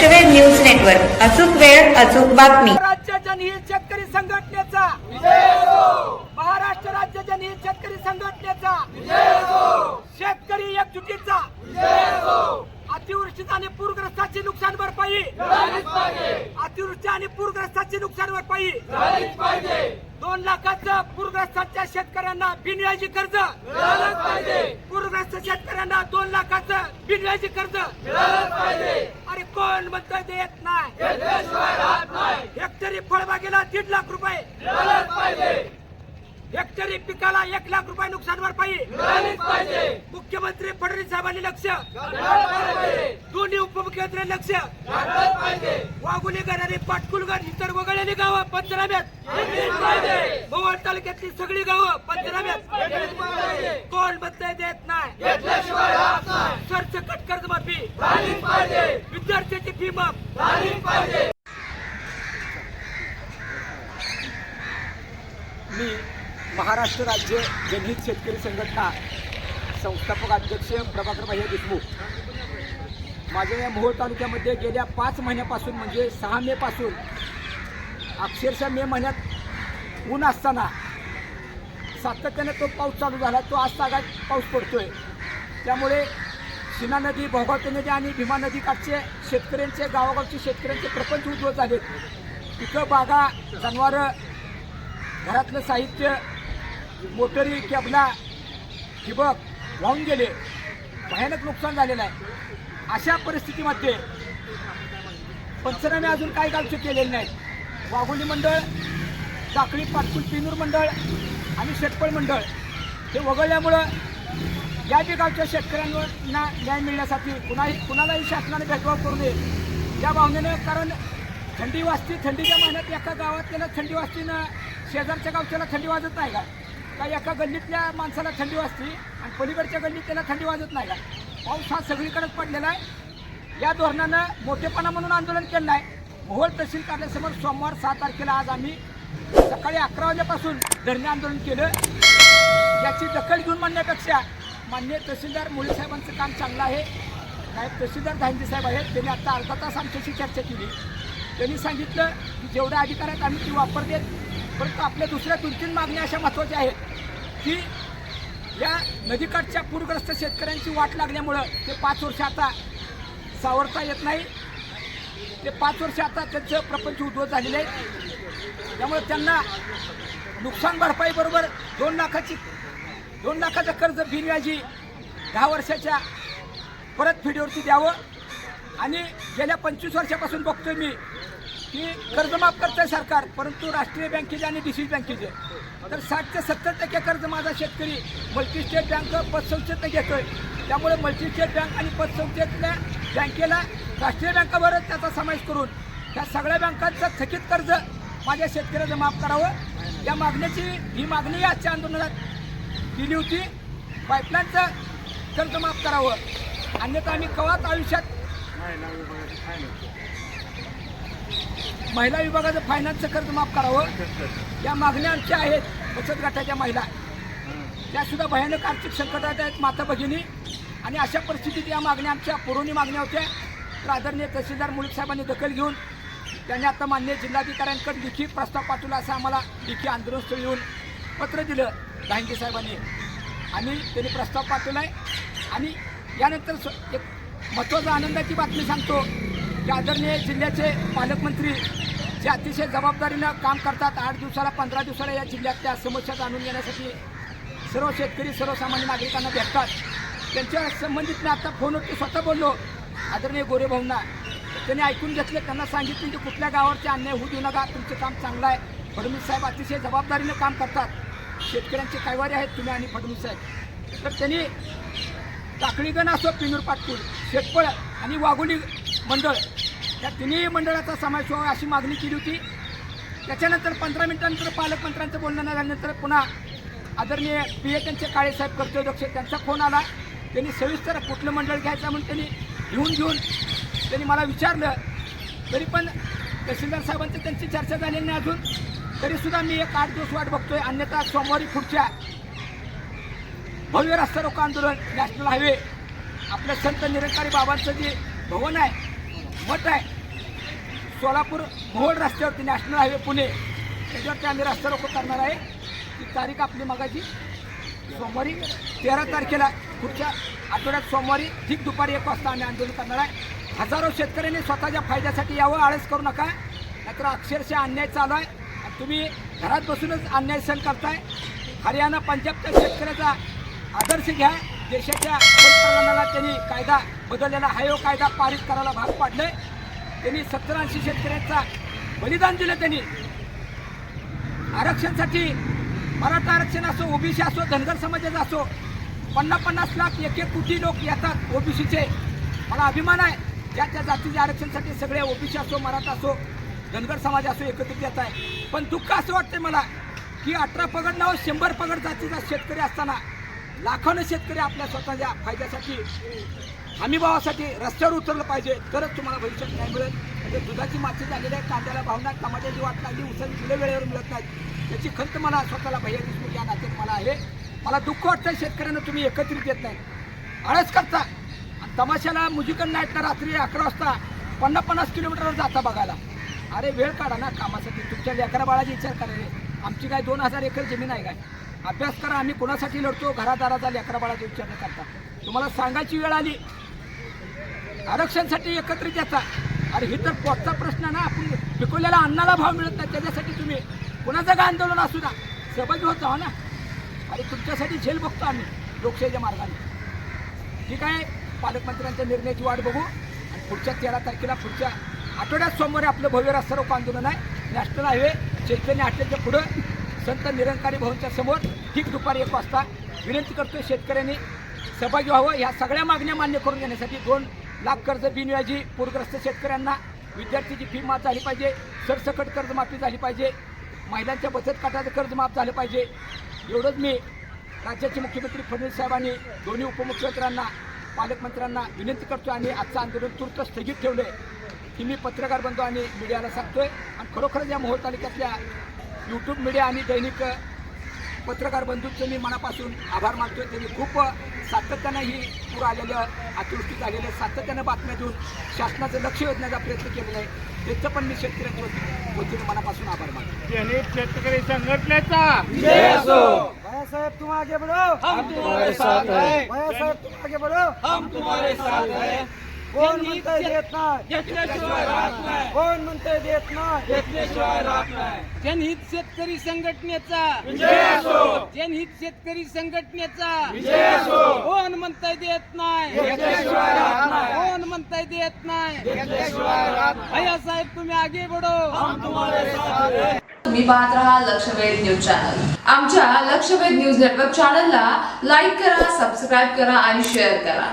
लक्षवेध news network. अचूक वेळ अचूक बातमी. राज्य जनहित शेतकरी संघटनेचा हो. महाराष्ट्र राज्य जनहित शेतकरी संघटनेचा हो. शेतकरी एकजुटीचा हो. अतिवृष्टीचा आणि पूरग्रस्ताची नुकसान भरपाई अतिवृष्टी आणि पूरग्रस्ताची नुकसान भरपाई दोन लाखाचं पूरग्रस्ताच्या शेतकऱ्यांना बिनव्याजी कर्ज पूरग्रस्त शेतकऱ्यांना दोन लाखाचं बिनव्याजी कर्ज शेतकरी कोण म्हणतोय देत नाही? हेक्टरी फळबागेला दीड लाख रुपये. हेक्टरी पिकाला एक लाख रुपये नुकसान भरपाई मुख्यमंत्री फडणवीस साहेबांनी लक्ष. दोन्ही उपमुख्यमंत्री लक्ष. वाघुली गरारी पाटकुलगड इतर वगळलेली गावं पंचनाम्यात. मोहोळ तालुक्यातली सगळी गावं पंचनाम्यात. कोण बदल देत नाही? सरसकट कर्जमाफी विद्यार्थ्याची फी माफ मी महाराष्ट्र राज्य जनहित शेतकरी संघटना संस्थापक अध्यक्ष प्रभाकर भाई देशमुख. माझ्या या मोहोळ तालुक्यामध्ये गेल्या पाच महिन्यापासून म्हणजे सहा मे पासून अक्षरशः मे महिन्यात ऊन असताना सातत्याने तो पाऊस चालू झाला. तो आज तागात पाऊस पडतोय. त्यामुळे शिना नदी भोगावती नदी आणि भीमा नदी काठचे शेतकऱ्यांचे गावागावचे शेतकऱ्यांचे प्रपंच उद्ध्वस्त झालेत पिकं बागा जनावरं घरातलं साहित्य मोटरी कॅबला ठिबक वाहून गेले. भयानक नुकसान झालेलं आहे. अशा परिस्थितीमध्ये पंचनामे अजून काही गावचे केलेले नाहीत. वाघोली मंडळ टाकळी पाटकुल पिनूर मंडळ आणि शेटपळ मंडळ हे वगळल्यामुळं या बी गावच्या शेतकऱ्यांना न्याय मिळण्यासाठी कुणाही कुणालाही शासनाने भेदभाव करू नये. या भावनेनं कारण थंडी वाजती थंडीच्या महिन्यात एका गावातल्याला थंडी वाजती ना शेजारच्या गावच्याला थंडी वाजत नाही का? का एका गल्लीतल्या माणसाला थंडी वाजती आणि पलीकडच्या गल्लीत त्याला थंडी वाजत नाही का? पाऊस हा सगळीकडेच पडलेला आहे. या धोरणानं मोठेपणा म्हणून आंदोलन केलं आहे मोहोळ तहसील कार्यालयासमोर सोमवार सहा तारखेला आज आम्ही सकाळी अकरा वाजेपासून धरणे आंदोलन केलं. याची दखल घेऊन म्हणण्यापेक्षा मान्य तहसीलदार मुळे साहेबांचं काम चांगलं आहे. नायब तहसीलदार धांजे साहेब आहेत त्यांनी आता अर्धा तास आमच्याशी चर्चा केली. त्यांनी सांगितलं की जेवढ्या अधिकार आहेत आम्ही ती वापरलेत परंतु आपल्या दुसऱ्या दोन तीन मागण्या अशा महत्त्वाच्या आहेत की या नदीकाठच्या पूरग्रस्त शेतकऱ्यांची वाट लागल्यामुळं ते पाच वर्ष आता सावरता येत नाही. ते पाच वर्ष आता त्यांचं प्रपंच उद्ध्वस्त झालेले आहे. त्यामुळे त्यांना नुकसान भरपाईबरोबर दोन लाखाची दोन लाखाचं कर्ज बिनव्याजी दहा वर्षाच्या परतफेडीवरती द्यावं. आणि गेल्या पंचवीस वर्षापासून बघतोय मी की कर्जमाफ करतंय सरकार परंतु राष्ट्रीय बँकेचे आणि डी सी बँकेचे. तर साठ ते सत्तर टक्के कर्ज माझा शेतकरी मल्टीस्टेट बँक पतसंस्थेत घेतोय. त्यामुळे मल्टीस्टेट बँक आणि पतसंस्थेतल्या बँकेला राष्ट्रीय बँकावरच त्याचा समावेश करून त्या सगळ्या बँकांचं थकीत कर्ज माझ्या शेतकऱ्याचं माफ करावं. या मागण्याची ही मागणी आजच्या आंदोलनात दिली होती. पाईपलाईनचं कर्ज माफ करावं. अन्यथा आम्ही कवाच आयुष्यात महिला विभागाचं फायनान्सचं कर्ज माफ करावं. या मागण्या आमच्या आहेत बचत गटाच्या महिला. त्या सुद्धा भयानक आर्थिक संकटात आहेत माता भगिनी. आणि अशा परिस्थितीत या मागण्या आमच्या पुरवणी मागण्या होत्या. तर आदरणीय तहसीलदार मुळीक साहेबांनी दखल घेऊन त्यांनी आता मान्य जिल्हाधिकाऱ्यांकडे लिखी प्रस्ताव पाठवला असं आम्हाला लिखी आंदोलनस्थळी येऊन पत्र दिलं. दांगे साहेबांनी. आणि त्यांनी प्रस्ताव पाठवला आहे आणि यानंतर स- एक महत्त्वाचा आनंदाची बातमी सांगतो. की आदरणीय जिल्ह्याचे पालकमंत्री जे अतिशय जबाबदारीनं काम करतात आठ दिवसाला पंधरा दिवसाला या जिल्ह्यातल्या समस्या जाणून घेण्यासाठी सर्व शेतकरी सर्वसामान्य नागरिकांना भेटतात. त्यांच्या संबंधित मी आता फोनवरती स्वतः बोललो आदरणीय गोरेभाऊंना त्यांनी ऐकून घेतले त्यांना सांगितलं की कुठल्या गावावरचे अन्याय होऊ देऊ नका तुमचं काम चांगलं आहे. फडणवीस साहेब अतिशय जबाबदारीनं काम करतात. शेतकऱ्यांचे कायवारी आहेत तुम्ही आणि फडणवीस साहेब. तर त्यांनी टाकळीगण असो पिनूर पाटपूर शेतपळ आणि वाघोली मंडळ या तिन्ही मंडळाचा समावेश व्हावा अशी मागणी केली होती. त्याच्यानंतर पंधरा मिनिटांनंतर पालकमंत्र्यांचं बोलणं न झाल्यानंतर पुन्हा आदरणीय पी ए त्यांचे काळेसाहेब कर्तव्यक्ष त्यांचा फोन आला. त्यांनी सविस्तर कुठलं मंडळ घ्यायचं म्हणून त्यांनी घेऊन घेऊन त्यांनी मला विचारलं. तरी पण तहसीलदार साहेबांचं त्यांची चर्चा झालेली नाही अजून. तरीसुद्धा मी एक आठ दिवस वाट बघतोय अन्यथा सोमवारी पुढच्या भव्य रस्ता रोको आंदोलन नॅशनल हायवे आपलं संत निरंकारी बाबांचं जे भवन आहे मठ आहे सोलापूर मोहोळ रस्त्यावरती नॅशनल हायवे पुणे त्याच्यावरती आम्ही रस्ता रोको करणार आहे. ती तारीख आपली मगाची सोमवारी तेरा तारखेला पुढच्या आठवड्यात सोमवारी ठीक दुपारी एक वाजता आम्ही आंदोलन करणार आहे. हजारो शेतकऱ्यांनी स्वतःच्या फायद्यासाठी यावं आळस करू नका. नाहीतर अक्षरशः अन्याय चालू आहे. तुम्ही घरात बसूनच अन्याय सहन करताय. हरियाणा पंजाबच्या शेतकऱ्याचा आदर्श घ्या. देशाच्या पंतप्रधानाला त्यांनी कायदा बदललेला हायो कायदा पारित करायला भाग पाडले त्यांनी सत्तर ऐंशी शेतकऱ्यांचा बलिदान दिलं त्यांनी. आरक्षणसाठी मराठा आरक्षण असो ओबीसी असो धनगर समाजाचा असो पन्नास पन्नास लाख एक एक कोटी लोक येतात ओबीसीचे. मला अभिमान आहे ज्या त्या जातीच्या आरक्षणासाठी सगळे ओबीसी असो मराठा असो धनगर समाज असो एकत्रित येत आहे. पण दुःख असं वाटते मला की अठरा पगड नाव शंभर पगड जातीचा शेतकरी असताना लाखानं शेतकरी आपल्या स्वतःच्या फायद्यासाठी हमीभावासाठी रस्त्यावर उतरलं पाहिजे. तरच तुम्हाला भविष्यात न्याय मिळेल. म्हणजे दुधाची माती झालेली आहे कांद्याला भावना टमाट्याची वाट लागली उसाची फुलं वेळेवर मिळत नाहीत याची खंत मला स्वतःला भैया देशमुख या नात्यात मला आहे. मला दुःख वाटतं शेतकऱ्यांना तुम्ही एकत्रित येत नाही. आळस करता. तमाशाला मुजिकन नाईटला रात्री अकरा वाजता पन्नास पन्नास किलोमीटरवर जाता बघायला. अरे वेळ काढा ना कामासाठी. तुमच्या लेकरा बाळाची विचार करा रे. आमची काय दोन हजार एकर जमीन आहे काय? अभ्यास करा आम्ही कोणासाठी लढतो? घरादाराचा लेकरा बाळाचा विचार न करता. तुम्हाला सांगायची वेळ आली. आरक्षणसाठी एकत्रित येता. अरे हे तर पोटचा प्रश्न आहे ना. आपण पिकवलेल्या अन्नाला भाव मिळत नाही. त्याच्यासाठी तुम्ही कुणाचं काय आंदोलन असू ना सहभागी होत जावा ना. अरे तुमच्यासाठी झेल बघतो आम्ही लोकशाहीच्या मार्गाने. ठीक आहे? पालकमंत्र्यांच्या निर्णयाची वाट बघू. आणि पुढच्या तेरा तारखेला पुढच्या आठवड्यात सोमवारी आपलं भव्य रस्ता रोको आंदोलन आहे. नॅशनल हायवे चैतन्य हॉटेलच्या पुढं संत निरंकारी भवनच्या समोर ठीक दुपारी एक वाजता विनंती करतोय शेतकऱ्यांनी सहभागी व्हावं. ह्या सगळ्या मागण्या मान्य करून घेण्यासाठी दोन लाख कर्ज बिनव्याजी पूरग्रस्त शेतकऱ्यांना विद्यार्थ्यांची फी माफ झाली पाहिजे. सरसकट कर्जमाफी झाली पाहिजे. महिलांच्या बचत गटाचं कर्ज माफ झालं पाहिजे. एवढंच मी राज्याचे मुख्यमंत्री फडणवीस साहेबांनी दोन्ही उपमुख्यमंत्र्यांना पालकमंत्र्यांना विनंती करतो आणि आजचं आंदोलन तूर्त स्थगित ठेवलं आहे की मी पत्रकार बंधू आणि मीडियाला सांगतोय. आणि खरोखरच या मोहोळ तालुक्यातल्या यूट्यूब मीडिया आणि दैनिक पत्रकार बंधूंचे मी मनापासून आभार मानतोय. त्यांनी खूप सातत्यानं ही पूर आलेलं अतिवृष्टी झालेलं सातत्यानं बातम्या देऊन शासनाचं लक्ष वेधण्याचा प्रयत्न केलेला आहे. त्याचं पण मी शेतकऱ्यांच्या वती- वतीनं मनापासून आभार मानतो जनहित शेतकरी संघटनेचा भैया साहब तुम आगे बढ़ो. हम तुम्हारे साथ हैं. भैया साहब तुम आगे बढ़ो. हम तुम्हारे साथ हैं. कोण म्हणतंय देत नाही? घेतल्याशिवाय राहत नाही. कोण म्हणतंय देत नाही? घेतल्याशिवाय राहत नाही. जनहित शेतकरी संघटनेचा. विजय असो. जनहित शेतकरी संघटनेचा. विजय असो. कोण म्हणताय देत नाही? घेतल्याशिवाय राहत नाही. कोण म्हणताय देत नाही? घेतल्याशिवाय राहत नाही. भैया साहेब तुम्ही आगे बढ़ो. हम तुम्हारे साथ हैं. तुम्ही पाहत राहा लक्षवेध न्यूज चॅनल. आमच्या लक्षवेध न्यूज नेटवर्क चॅनलला लाईक करा सबस्क्राईब करा आणि शेअर करा.